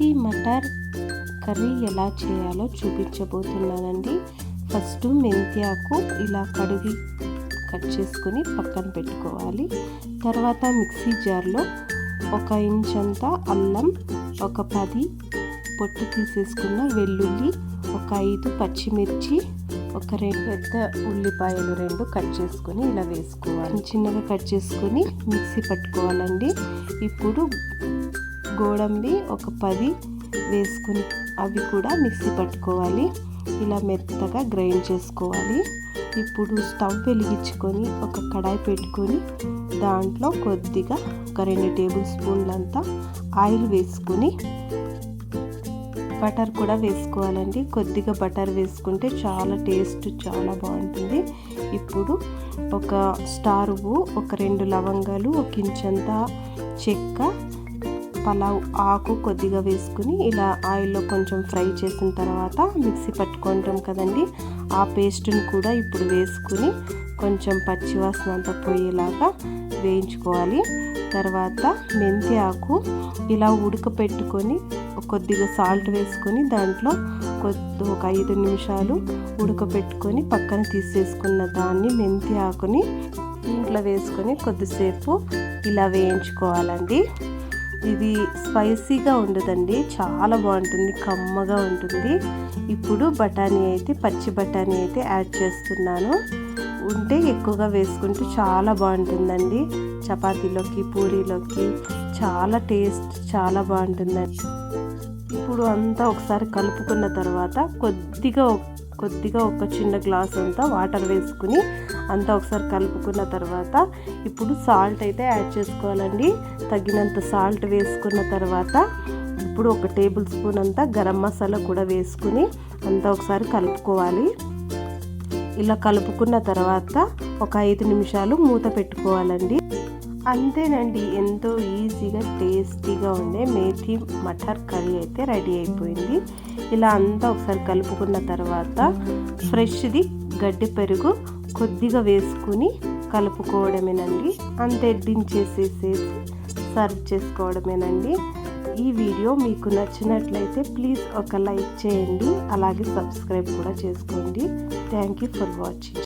Methi matar curry ఎలా చేయాలో చూపించబోతున్నానండి. First మెంత్యాకు ఇలా కడిగి కట్ చేసుకుని పక్కన పెట్టుకోవాలి. తర్వాత మిక్సీ జార్లో ఒక ఇంచ్ అంతా అల్లం ఒక పది పొట్టు తీసేసుకున్న వెల్లుల్లి ఒక ఐదు పచ్చిమిర్చి ఒక రెండు పెద్ద ఉల్లిపాయలు రెండు కట్ చేసుకొని ఇలా వేసుకోవాలి. చిన్నగా కట్ చేసుకొని మిక్సీ పట్టుకోవాలండి. ఇప్పుడు గోడంబి ఒక పది వేసుకుని అవి కూడా మిక్సీ పట్టుకోవాలి. ఇలా మెత్తగా గ్రైండ్ చేసుకోవాలి. ఇప్పుడు స్టవ్ వెలిగించుకొని ఒక కడాయి పెట్టుకొని దాంట్లో కొద్దిగా ఒక రెండు టేబుల్ స్పూన్లంతా ఆయిల్ వేసుకొని బటర్ కూడా వేసుకోవాలండి. కొద్దిగా బటర్ వేసుకుంటే చాలా టేస్ట్ చాలా బాగుంటుంది. ఇప్పుడు ఒక స్టార్ ఒక రెండు లవంగాలు ఒక ఇంచంతా చెక్క పలావ్ ఆకు కొద్దిగా వేసుకుని ఇలా ఆయిల్లో కొంచెం ఫ్రై చేసిన తర్వాత మిక్సీ పట్టుకుంటాం కదండి. ఆ పేస్ట్ని కూడా ఇప్పుడు వేసుకుని కొంచెం పచ్చివాసన అంతా పోయేలాగా వేయించుకోవాలి. తర్వాత మెంతి ఆకు ఇలా ఉడకపెట్టుకొని కొద్దిగా సాల్ట్ వేసుకొని దాంట్లో కొద్ది ఒక ఐదు నిమిషాలు ఉడకపెట్టుకొని పక్కన తీసేసుకున్న దాన్ని మెంతి ఆకుని ఇంట్లో వేసుకొని కొద్దిసేపు ఇలా వేయించుకోవాలండి. ఇది స్పైసీగా ఉండదండి. చాలా బాగుంటుంది. కమ్మగా ఉంటుంది. ఇప్పుడు బఠానీ అయితే పచ్చి బఠానీ అయితే యాడ్ చేస్తున్నాను. ఉంటే ఎక్కువగా వేసుకుంటే చాలా బాగుంటుందండి. చపాతీలోకి పూరీలోకి చాలా టేస్ట్ చాలా బాగుంటుందండి. ఇప్పుడు అంతా ఒకసారి కలుపుకున్న తర్వాత కొద్దిగా కొద్దిగా ఒక చిన్న గ్లాస్ అంతా వాటర్ వేసుకుని అంతా ఒకసారి కలుపుకున్న తర్వాత ఇప్పుడు సాల్ట్ అయితే యాడ్ చేసుకోవాలండి. తగినంత సాల్ట్ వేసుకున్న తర్వాత ఇప్పుడు ఒక టేబుల్ స్పూన్ అంతా గరం మసాలా కూడా వేసుకుని అంతా ఒకసారి కలుపుకోవాలి. ఇలా కలుపుకున్న తర్వాత ఒక ఐదు నిమిషాలు మూత పెట్టుకోవాలండి. అంతేనండి ఎంతో ఈజీగా టేస్టీగా ఉండే మేథీ మటర్ కర్రీ అయితే రెడీ అయిపోయింది. ఇలా అంతా ఒకసారి కలుపుకున్న తర్వాత ఫ్రెష్ది గడ్డి పెరుగు కొద్దిగా వేసుకుని కలుపుకోవడమేనండి. అంతే దించేసేసేసి సర్వ్ చేసుకోవడమేనండి. ఈ వీడియో మీకు నచ్చినట్లయితే ప్లీజ్ ఒక లైక్ చేయండి. అలాగే సబ్స్క్రైబ్ కూడా చేసుకోండి. Thank you for watching.